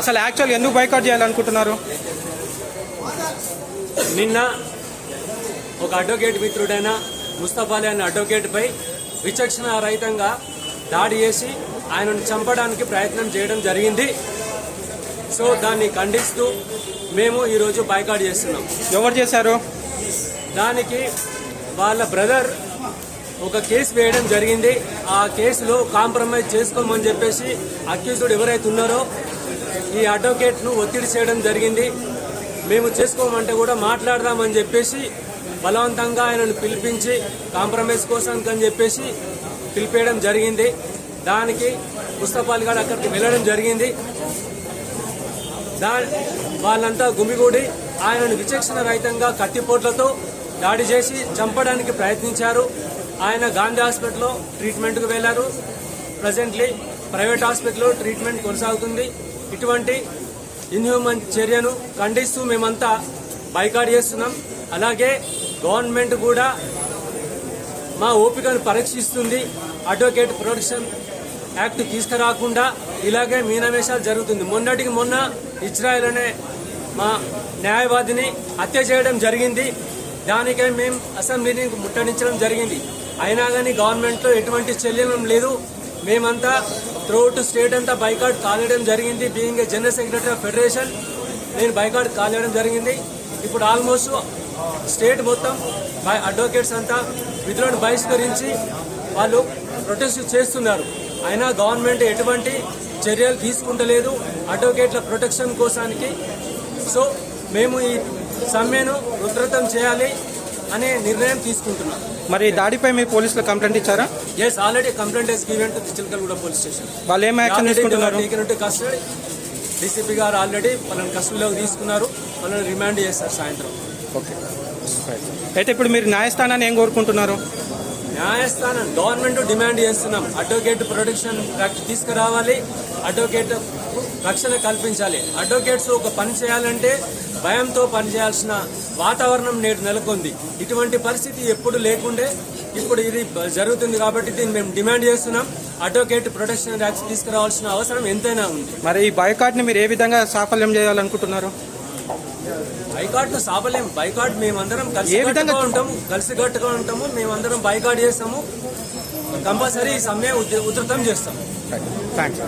అసలు యాక్చువల్ ఎందుకు బైకౌట్ చేయాలనుకుంటున్నారు? నిన్న ఒక అడ్వకేట్ మిత్రుడైన ముస్తఫాలి అనే అడ్వకేట్పై విచక్షణ రహితంగా దాడి చేసి ఆయనను చంపడానికి ప్రయత్నం చేయడం జరిగింది. సో దాన్ని ఖండిస్తూ మేము ఈరోజు బైకాట్ చేస్తున్నాం. ఎవరు చేశారు? దానికి వాళ్ళ బ్రదర్ ఒక కేసు వేయడం జరిగింది. ఆ కేసులో కాంప్రమైజ్ చేసుకోమని చెప్పేసి అక్యూజ్డ్ ఎవరైతే ఉన్నారో ఈ అడ్వకేట్ను ఒత్తిడి చేయడం జరిగింది. మేము చేసుకోమంటే కూడా మాట్లాడదామని చెప్పేసి బలవంతంగా ఆయనను పిలిపించి కాంప్రమైజ్ కోసం అని చెప్పేసి పిలిపేయడం జరిగింది. దానికి ముస్తఫాల్ గారు అక్కడికి వెళ్ళడం జరిగింది. దా వాళ్ళంతా గుమిగూడి ఆయనను విచక్షణ రహితంగా కత్తిపోట్లతో దాడి చేసి చంపడానికి ప్రయత్నించారు. ఆయన గాంధీ హాస్పిటల్లో ట్రీట్మెంట్కు వెళ్ళారు ప్రజెంట్లీ ప్రైవేట్ హాస్పిటల్లో ట్రీట్మెంట్ కొనసాగుతుంది. ఇటువంటి ఇన్హ్యూమన్ చర్యను ఖండిస్తూ మేమంతా బైకాట్ చేస్తున్నాం. అలాగే గవర్నమెంట్ కూడా మా ఓపికను పరీక్షిస్తుంది. అడ్వకేట్ ప్రొటెక్షన్ యాక్ట్ తీసుకురాకుండా ఇలాగే మీనమేషాలు జరుగుతుంది. మొన్నటికి మొన్న ఇజ్రాయెల్ అనే మా న్యాయవాదిని హత్య చేయడం జరిగింది. దానికై మేము అసెంబ్లీని ముట్టడించడం జరిగింది. అయినా కానీ గవర్నమెంట్లో ఎటువంటి చెల్లించడం లేదు. మేమంతా త్రోట్ స్టేట్ అంతా బైకాట్ కాలేయడం జరిగింది. Being a general secretary of federation నేను బైకాట్ కాలేయడం జరిగింది. ఇప్పుడు ఆల్మోస్ట్ స్టేట్ మొత్తం బై అడ్వకేట్స్ అంతా విధులను బహిష్కరించి వాళ్ళు ప్రొటెస్ట్ చేస్తున్నారు. అయినా గవర్నమెంట్ ఎటువంటి చర్యలు తీసుకుంటలేదు. అడ్వకేట్ల ప్రొటెక్షన్ కోసానికి. సో మేము ఈ సమ్మెను ఉధృతం చేయాలి అనే నిర్ణయం తీసుకుంటున్నాం. మరి దాడిపై మీ పోలీసులు కంప్లైంట్ ఇచ్చారా? Yes already complaint is given to Chilakalguda police station వాళ్ళు ఏం యాక్షన్ తీసుకుంటున్నారు? టు కస్టడీ డీసీపీ గారు ఆల్రెడీ వాళ్ళని కస్టడీలోకి తీసుకున్నారు. వాళ్ళని రిమాండ్ చేస్తారు సాయంత్రం. ఓకే అయితే ఇప్పుడు మీరు న్యాయస్థానాన్ని ఏం కోరుకుంటున్నారు? న్యాయస్థానం గవర్నమెంట్ డిమాండ్ చేస్తున్నాం. అడ్వకేట్ ప్రొటెక్షన్ తీసుకురావాలి. అడ్వకేట్ రక్షణ కల్పించాలి. అడ్వకేట్స్ ఒక పని చేయాలంటే భయంతో పనిచేయాల్సిన వాతావరణం నేడు నెలకొంది. ఇటువంటి పరిస్థితి ఎప్పుడు లేకుండే ఇప్పుడు ఇది జరుగుతుంది కాబట్టి దీన్ని మేము డిమాండ్ చేస్తున్నాం. అడ్వకేట్ ప్రొటెక్షన్ యాక్ట్ తీసుకురావాల్సిన అవసరం ఎంతైనా ఉంది. మరి ఈ బైకాట్ని మీరు ఏ విధంగా సాఫల్యం చేయాలనుకుంటున్నారు? బైకాట్ను సాపలేం బైకాట్ మేమందరం కలిసి ఉంటాము. కలిసికట్టుగా ఉంటాము. మేమందరం బైకాట్ చేస్తాము. కంపల్సరీ సమ్మె ఉధృతం చేస్తాం థ్యాంక్స్